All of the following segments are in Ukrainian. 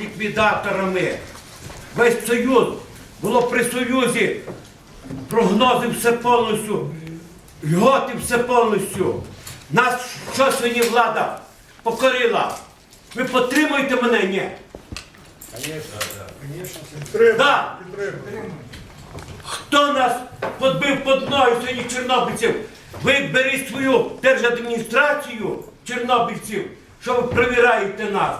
ліквідаторами. Весь Союз було при Союзі. Прогнози все повністю, льготи все повністю. Нас що сьогодні влада покорила? Ви підтримуєте мене? Ні. Да. Хто нас подбив під ноги сьогодні чорнобильців? Ви беріть свою держадміністрацію чорнобильців, що ви провіраєте нас.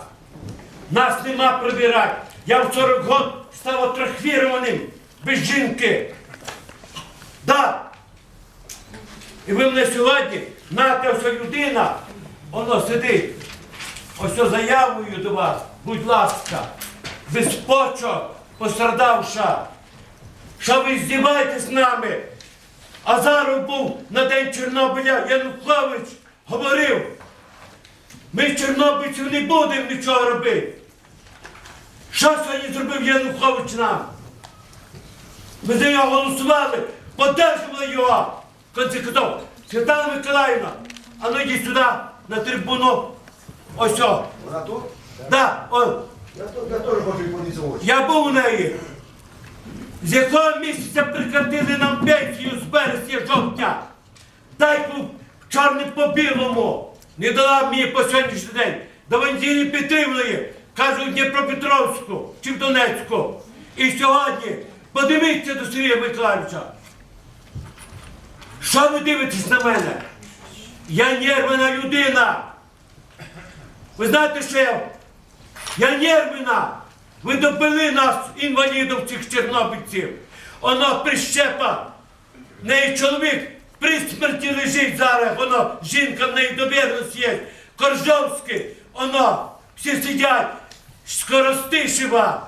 Нас нема провірати. Я в 40 років став атрохвірованим, без жінки. Да. І ви мене сьогодні, нате ось людина, воно сидить. Ось заявою до вас, будь ласка, без почок, пострадавша. Що ви здіваєтесь з нами? Азаров був на день Чорнобиля, Янукович говорив, ми чорнобильців не будемо нічого робити. Що сьогодні зробив Янукович нам? Ми за нього голосували, подержували його. Конці концов, Світлана Миколаївна, а ну йдіть сюди, на трибуну. Ось о. Вона тут? Да, о, Я, тут- я теж хочу подивитися я був у неї. З якого місяця прикатили нам пенсію з березня жовтня. Дай по чорним по білому. Не дала мені по сьогоднішній день. До Вандіні підтримує, кажуть, Дніпропетровську чи в Донецьку. І сьогодні подивіться до Сергія Миколаївича. Що ви дивитесь на мене? Я нервна людина. Ви знаєте, що я я нервина. Ви добили нас, інвалідів цих чорнобильців. Воно прищепа. Неї чоловік при смерті лежить зараз, воно, жінка в неї довірність є. Коржовський, воно, всі сидять, Скоростишева.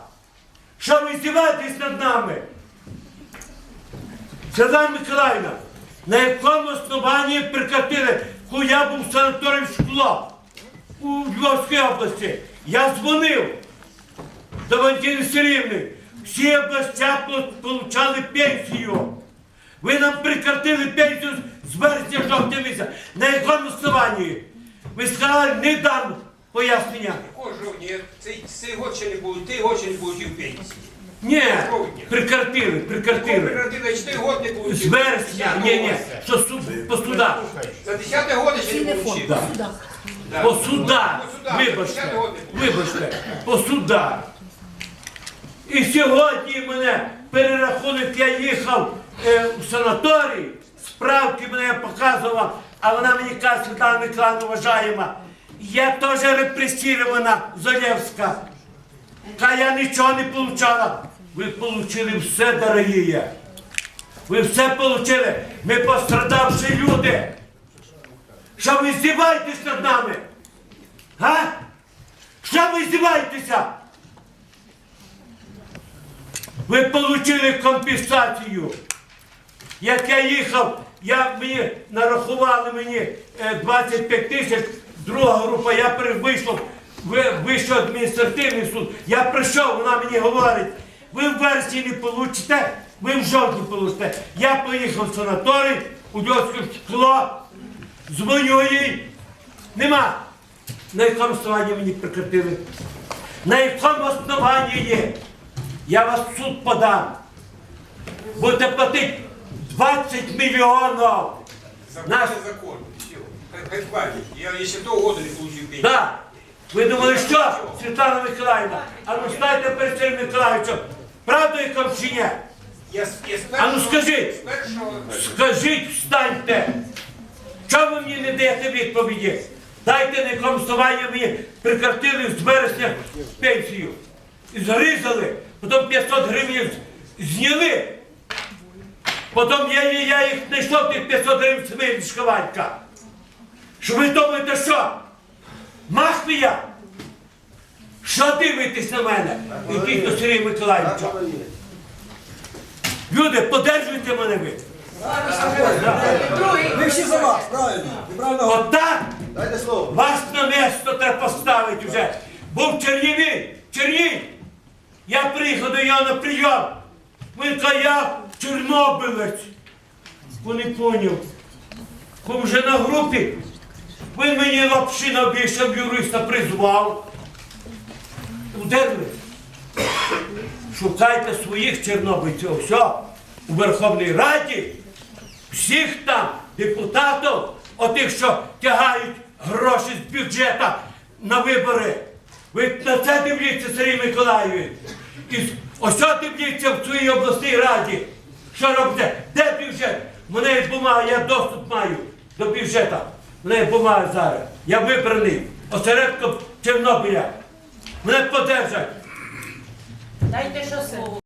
Що ви здіваєтесь над нами? Свята Миколаївна, на якому основанні прикатили, коли я був в шкло у Львовській області. Я дзвонив до Валентини Сергіївни. Всі областя отримали пенсію. Ви нам прикратили пенсію з березня жовтня місяця. На якому основанні? Ви сказали, не дам пояснення. Якого жовтня? Цей, цей год ще не буде, год ще не буде в пенсії. Ні, Жовтня. прикратили, прикратили. Кооперативна 4 год не буде. З вересня, ні, ні, що суд, по судах. За 10 год ще не получив. Да. Да. По судах, По судах. вибачте, 10 год не получив. вибачте, по судах. І сьогодні мене перерахунок, я їхав в санаторій, справки мене я показував, а вона мені каже, Світлана Миколаївна вважаєма, я теж репресірована, Золєвська. Та я нічого не получала. Ви отримали все, дорогі. Ви все отримали. Ми пострадавші люди. Що ви здіваєтесь над нами? Га? Що ви здіваєтеся? Ви отримали компенсацію. Як я їхав, я, мені нарахували мені е, 25 тисяч, друга група, я вийшов в вищий адміністративний суд. Я прийшов, вона мені говорить, ви в вересні не получите, ви в жовтні получите. Я поїхав в санаторій, у Львівське шкло, дзвоню їй. Нема. На якому основанні мені прикріпили? На якому основанні є? Я вас в суд подам. Будете платити 20 мільйонів. Наш- закон. Я еще того года не получил пенсию. Да. Ви думали, що, Світлана Миколаївна? А ну стайте перед цим Миколаївичем. Правда яка чи ні? Я, с- я с А ну першого- скажіть. з першого- Скажіть, встаньте. Чого ви мені не даєте відповіді? Дайте на якому основанні мені прикратили з вересня пенсію. І зрізали, потім 500 гривень зняли. Потім я, я, їх знайшов тих 500 гривень смерть шкавалька. Що ви думаєте, що? Мафія? Що дивитесь на мене? Ідіть до Сергія Миколаївича. Люди, подержуйте мене ви. Ми всі за вас, правильно. Правильно Отак Дайте слово. вас на місто треба поставити вже. Був Чернівій, Черній. Я приїхав до нього на прийом. Каже, я чорнобилець. Не поняв. Він вже на групі. Він мені лапши навішав, юриста призвав. удерли. Шукайте своїх чорнобильців. Все, у Верховній Раді, всіх там депутатів, отих, що тягають гроші з бюджету на вибори. Ви на це дивіться, Сергій Миколаївич. І ось дивіться в своїй обласній раді. Що робите? Де бюджет? Мене є бумага, я доступ маю до бюджету. Мене є бумага зараз. Я вибраний осередком Чорнобиля. Мене подержать. Дайте що слово.